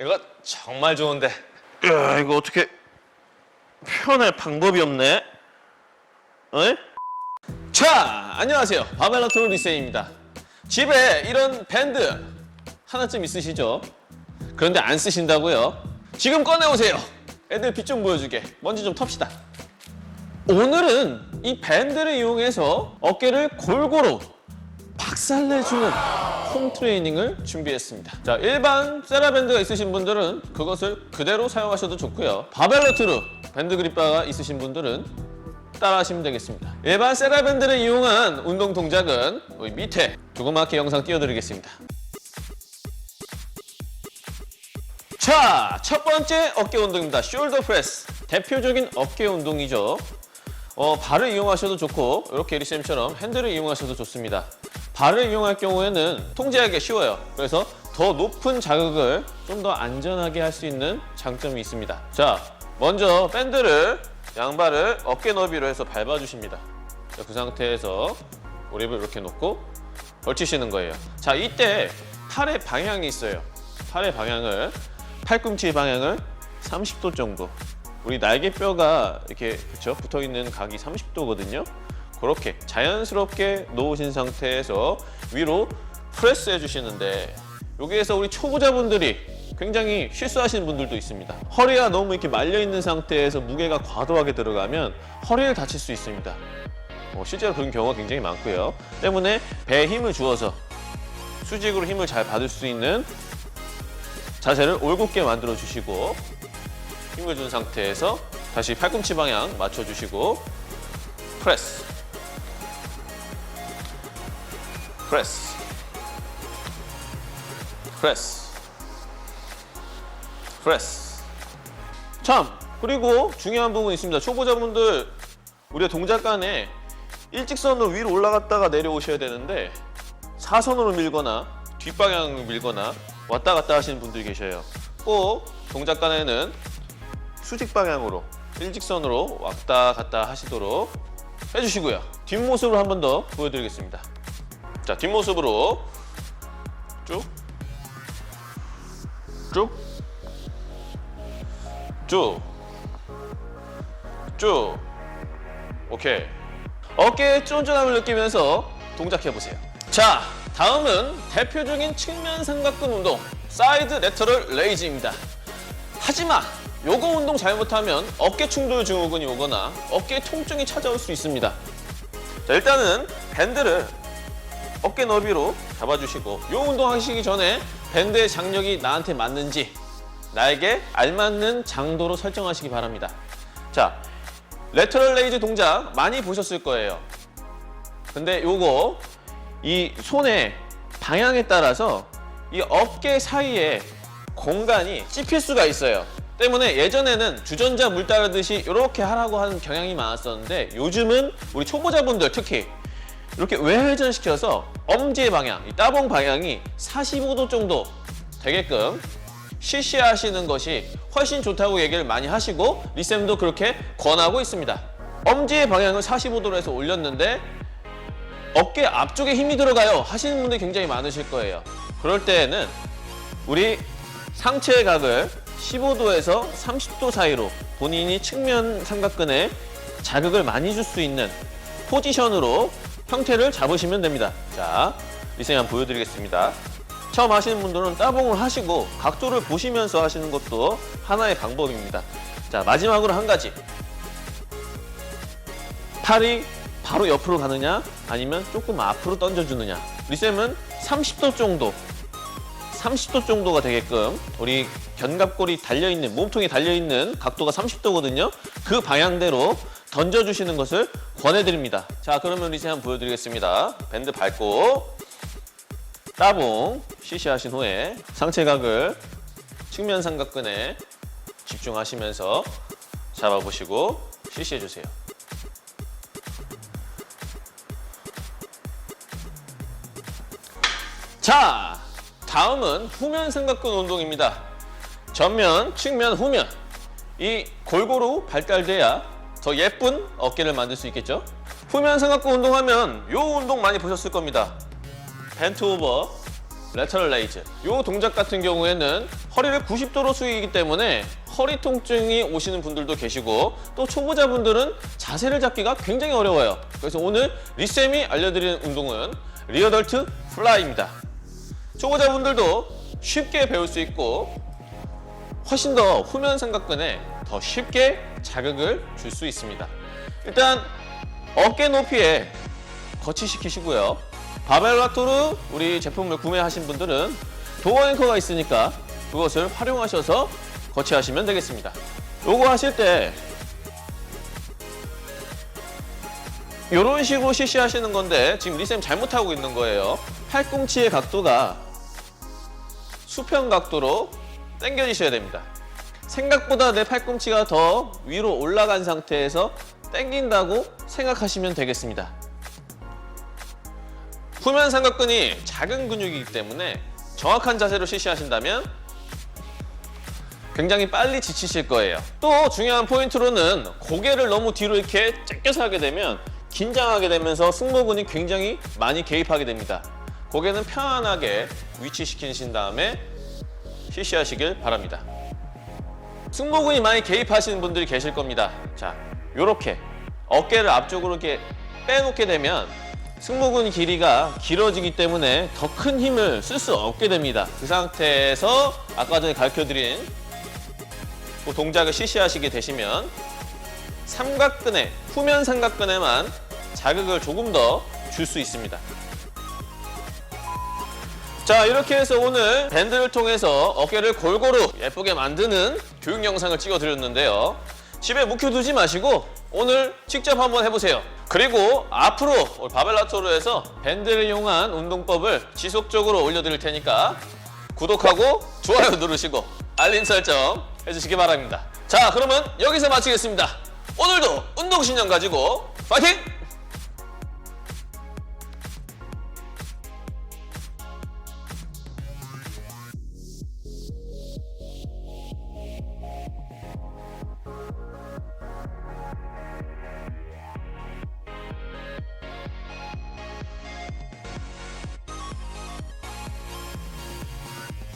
이거 정말 좋은데. 야 이거 어떻게 표현할 방법이 없네. 어? 자, 안녕하세요. 바벨라토 리세이입니다. 집에 이런 밴드 하나쯤 있으시죠? 그런데 안 쓰신다고요? 지금 꺼내오세요. 애들 빛 좀 보여주게. 먼지 좀 텁시다. 오늘은 이 밴드를 이용해서 어깨를 골고루 박살내주는 홈 트레이닝을 준비했습니다. 자, 일반 세라밴드가 있으신 분들은 그것을 그대로 사용하셔도 좋고요. 바벨로트루 밴드 그립바가 있으신 분들은 따라하시면 되겠습니다. 일반 세라밴드를 이용한 운동 동작은 밑에 조그맣게 영상 띄워드리겠습니다. 자, 첫 번째 어깨 운동입니다. 숄더 프레스. 대표적인 어깨 운동이죠. 어, 발을 이용하셔도 좋고 이렇게 리쌤처럼 핸들을 이용하셔도 좋습니다. 발을 이용할 경우에는 통제하기 쉬워요. 그래서 더 높은 자극을 좀 더 안전하게 할 수 있는 장점이 있습니다. 자, 먼저 밴드를 양발을 어깨 너비로 해서 밟아주십니다. 자, 그 상태에서 오립을 이렇게 놓고 걸치시는 거예요. 자, 이때 팔의 방향이 있어요. 팔의 방향을 팔꿈치 방향을 30도 정도. 우리 날개뼈가 이렇게 그쵸 붙어 있는 각이 30도거든요. 그렇게 자연스럽게 놓으신 상태에서 위로 프레스 해주시는데 여기에서 우리 초보자분들이 굉장히 실수하시는 분들도 있습니다. 허리가 너무 이렇게 말려 있는 상태에서 무게가 과도하게 들어가면 허리를 다칠 수 있습니다. 어, 실제로 그런 경우가 굉장히 많고요. 때문에 배에 힘을 주어서 수직으로 힘을 잘 받을 수 있는 자세를 올곧게 만들어 주시고 힘을 준 상태에서 다시 팔꿈치 방향 맞춰 주시고 프레스 프레스 프레스 프레스 참 그리고 중요한 부분이 있습니다 초보자분들 우리가 동작 간에 일직선으로 위로 올라갔다가 내려오셔야 되는데 사선으로 밀거나 뒷방향으로 밀거나 왔다 갔다 하시는 분들이 계셔요. 꼭 동작 간에는 수직 방향으로 일직선으로 왔다 갔다 하시도록 해주시고요. 뒷모습을 한 번 더 보여드리겠습니다. 자, 뒷모습으로 쭉, 쭉, 쭉, 쭉. 오케이. 어깨의 쫀쫀함을 느끼면서 동작해 보세요. 자, 다음은 대표적인 측면 삼각근 운동, 사이드 레터럴 레이즈입니다. 하지만 요거 운동 잘못하면 어깨 충돌 증후군이 오거나 어깨 통증이 찾아올 수 있습니다. 자, 일단은 밴드를 어깨 너비로 잡아주시고 요 운동 하시기 전에 밴드의 장력이 나한테 맞는지 나에게 알맞는 장도로 설정하시기 바랍니다. 자, 레터럴 레이즈 동작 많이 보셨을 거예요. 근데 요거 이 손의 방향에 따라서 이 어깨 사이에 공간이 찝힐 수가 있어요. 때문에 예전에는 주전자 물 따르듯이 이렇게 하라고 하는 경향이 많았었는데 요즘은 우리 초보자분들 특히 이렇게 외회전시켜서 엄지의 방향, 이 따봉 방향이 45도 정도 되게끔 실시하시는 것이 훨씬 좋다고 얘기를 많이 하시고 리쌤도 그렇게 권하고 있습니다. 엄지의 방향을 45도로 해서 올렸는데 어깨 앞쪽에 힘이 들어가요 하시는 분들이 굉장히 많으실 거예요. 그럴 때에는 우리 상체의 각을 15도에서 30도 사이로 본인이 측면 삼각근에 자극을 많이 줄 수 있는 포지션으로 형태를 잡으시면 됩니다. 자, 리쌤 한번 보여드리겠습니다. 처음 하시는 분들은 따봉을 하시고 각도를 보시면서 하시는 것도 하나의 방법입니다. 자, 마지막으로 한 가지. 팔이 바로 옆으로 가느냐 아니면 조금 앞으로 던져주느냐 리쌤은 30도 정도 30도 정도가 되게끔 우리 견갑골이 달려있는 몸통이 달려있는 각도가 30도거든요 그 방향대로 던져주시는 것을 권해드립니다 자 그러면 리쌤 한번 보여드리겠습니다 밴드 밟고 따봉 시시하신 후에 상체각을 측면 삼각근에 집중하시면서 잡아보시고 실시해주세요 자, 다음은 후면 삼각근 운동입니다. 전면, 측면, 후면. 이 골고루 발달돼야 더 예쁜 어깨를 만들 수 있겠죠? 후면 삼각근 운동하면 요 운동 많이 보셨을 겁니다. 벤트 오버, 레터럴 레이즈. 이 동작 같은 경우에는 허리를 90도로 숙이기 때문에 허리 통증이 오시는 분들도 계시고 또 초보자분들은 자세를 잡기가 굉장히 어려워요. 그래서 오늘 리쌤이 알려드리는 운동은 리어덜트 플라이입니다. 초보자분들도 쉽게 배울 수 있고 훨씬 더 후면 삼각근에 더 쉽게 자극을 줄 수 있습니다. 일단 어깨 높이에 거치시키시고요. 바벨라토르 우리 제품을 구매하신 분들은 도어 앵커가 있으니까 그것을 활용하셔서 거치하시면 되겠습니다. 요거 하실 때 이런 식으로 실시하시는 건데 지금 리쌤 잘못하고 있는 거예요. 팔꿈치의 각도가 수평 각도로 당겨지셔야 됩니다. 생각보다 내 팔꿈치가 더 위로 올라간 상태에서 당긴다고 생각하시면 되겠습니다. 후면 삼각근이 작은 근육이기 때문에 정확한 자세로 실시하신다면 굉장히 빨리 지치실 거예요. 또 중요한 포인트로는 고개를 너무 뒤로 이렇게 째껴서 하게 되면 긴장하게 되면서 승모근이 굉장히 많이 개입하게 됩니다. 고개는 편안하게 위치시키신 다음에 실시하시길 바랍니다. 승모근이 많이 개입하시는 분들이 계실 겁니다. 자, 요렇게 어깨를 앞쪽으로 이렇게 빼놓게 되면 승모근 길이가 길어지기 때문에 더 큰 힘을 쓸 수 없게 됩니다. 그 상태에서 아까 전에 가르쳐드린 그 동작을 실시하시게 되시면 삼각근에 후면 삼각근에만 자극을 조금 더 줄 수 있습니다. 자 이렇게 해서 오늘 밴드를 통해서 어깨를 골고루 예쁘게 만드는 교육 영상을 찍어 드렸는데요. 집에 묵혀두지 마시고 오늘 직접 한번 해보세요. 그리고 앞으로 바벨라토르에서 밴드를 이용한 운동법을 지속적으로 올려드릴 테니까 구독하고 좋아요 누르시고 알림 설정 해주시기 바랍니다. 자 그러면 여기서 마치겠습니다. 오늘도 운동신념 가지고 파이팅!